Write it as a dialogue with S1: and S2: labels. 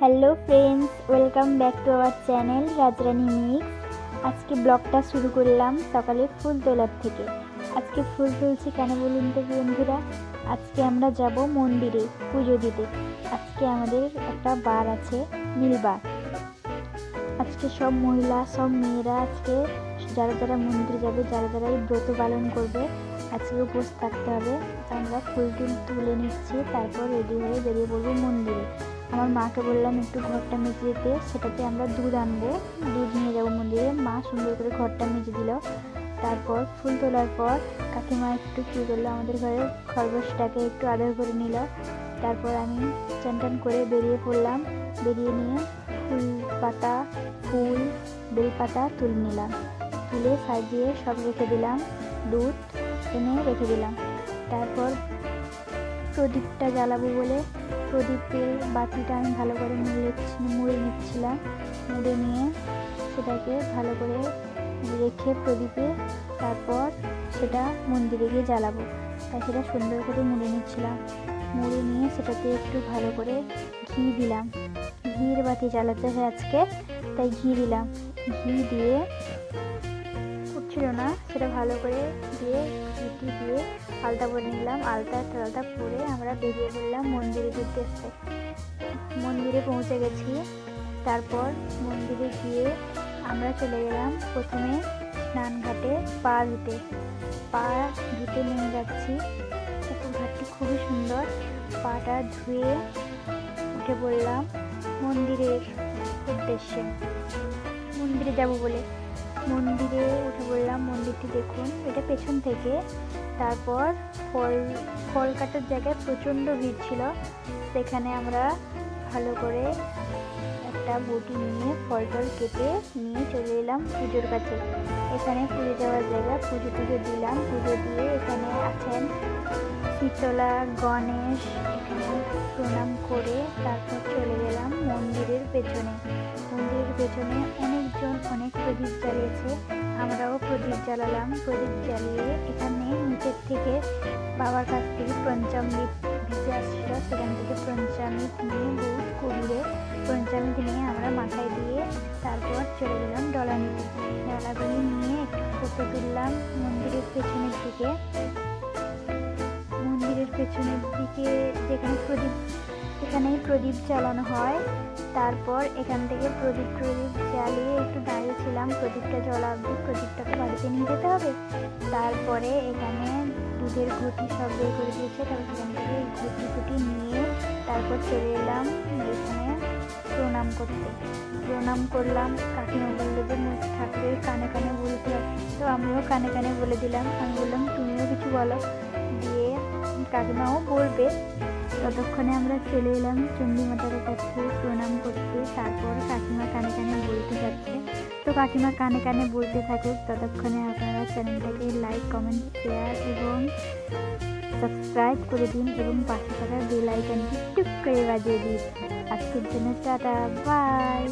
S1: Hello friends, welcome back to our channel Rajrani mix. আজকে ব্লগটা শুরু করলাম সকালে ফুল তোলার থেকে। আজকে ফুল তুলছি কেন বলুন তো বন্ধুরা? আজকে আমরা যাব মন্দিরে পুজো দিতে। আজকে আমাদের একটা বার আছে নীলবার আজকে সব মহিলা, সব মেয়েরা আজকে যারা যারা মন্দিরে যাবে, যারা যারা এই ব্রত পালন করবে, আজকে উপোস থাকতে হবে। আমরা ফুল তুলে নিচ্ছি, তারপর রেডি হয়ে বেরিয়ে পড়ব মন্দিরে। আমার মাকে বললাম, একটু ঘরটা মেজে দিতে সেটাতে আমরা দুধ আনব। দুধ নিয়ে যাব মন্দিরে। মা সুন্দর করে ঘরটা মেজে দিল। তারপর ফুল তোলার পর কাকিমা একটু কী করল, আমাদের ঘরে খরগোশটাকে একটু আদর করে নিল। তারপর আমি চান করে বেরিয়ে পড়লাম। বেরিয়ে নিয়ে ফুল পাতা, ফুল বেলপাতা তুলে নিলাম। তুলে সাজিয়ে সব রেখে দিলাম। দুধ এনে রেখে দিলাম। তারপর প্রদীপটা জ্বালাবো বলে প্রদীপের বাতিটা আমি ভালো করে মুড়ে মুড়ে নিচ্ছিলাম। মুড়ে নিয়ে সেটাকে ভালো করে রেখে প্রদীপে তারপর সেটা মন্দিরে গিয়ে জ্বালাবো। তাই সেটা সুন্দর করে মুড়ে নিচ্ছিলাম। মুড়ে নিয়ে সেটাতে একটু ভালো করে ঘি দিলাম। ঘির বাতি জ্বালাতে হয় আজকে, তাই ঘি দিলাম। ঘি দিয়ে উঠছিল না, সেটা ভালো করে দিয়ে ঘিটি দিয়ে আলতা পরে নিলাম। আলতা টালতা পরে আমরা বেরিয়ে পড়লাম মন্দিরের উদ্দেশ্যে। মন্দিরে পৌঁছে গেছি। তারপর মন্দিরে গিয়ে আমরা চলে গেলাম প্রথমে স্নানঘাটে পা ধুতে। পা ধুতে নেমে যাচ্ছি। ঘাটটি খুবই সুন্দর। পাটা ধুয়ে উঠে পড়লাম মন্দিরের উদ্দেশ্যে। মন্দিরে যাব বলে। মন্দিরে উঠে পড়লাম, মন্দিরটি দেখুন, এটা পেছন থেকে। তারপর ফল ফল কাটার জায়গায় প্রচণ্ড ভিড় ছিল। সেখানে আমরা ভালো করে একটা বটি নিয়ে, ফল টল কেটে নিয়ে চলে এলাম পুজোর কাছে। এখানে পুজো দেওয়ার জায়গা, পুজো টুজো দিলাম। পুজো দিয়ে এখানে আছেন শীতলা, গণেশ। এখানে প্রণাম করে তারপর চলে গেলাম মন্দিরের পেছনে। পেছনে অনেকজন অনেক প্রদীপ জ্বালিয়েছে। আমরাও প্রদীপ জ্বালালাম। প্রদীপ জ্বালিয়ে এখানে নিচের থেকে বাবার কাছ থেকে পঞ্চামৃত ভিজে আসছিল। সেখান থেকে পঞ্চামৃত নিয়ে বুট কুড়িয়ে পঞ্চামৃত নিয়ে আমরা মাথায় দিয়ে তারপর চলে গেলাম ডলা নিতে ডলাগুলি নিয়ে একটু ফটো তুললাম মন্দিরের পেছনের দিকে। মন্দিরের পেছনের দিকে যেখানে প্রদীপ এখানেই প্রদীপ জ্বালানো হয়। তারপর এখান থেকে প্রদীপ প্রদীপ জ্বালিয়ে একটু দাঁড়িয়েছিলাম। প্রদীপটা জ্বলা প্রদীপটাকে বাড়িতে নিয়ে যেতে হবে। তারপরে এখানে দুধের ঘুটি সব বের করে দিয়েছে। তারপর সেখান থেকে ঘুটি ঘুটি নিয়ে তারপর চলে এলাম এখানে প্রণাম করতে। প্রণাম করলাম। কাকিমা বলল যে, মুখ ঠাকুরের কানে কানে বলতে তো আমিও কানে কানে বলে দিলাম। আমি বললাম, তুমিও কিছু বলো। দিয়ে কাকিমাও বলবে। ততক্ষণে আমরা চলে এলাম চণ্ডীমাতার কাছে প্রণাম করতে। তারপর কাকিমা কানে কানে বলতে যাচ্ছে তো কাকিমা কানে কানে বলতে থাকুক, ততক্ষণে আপনারা চ্যানেলটাকে লাইক কমেন্ট শেয়ার এবং সাবস্ক্রাইব করে দিন এবং পাশে থাকা বেল আইকনটি টুক করে বাজিয়ে দিন। আজকের জন্য টাটা বাই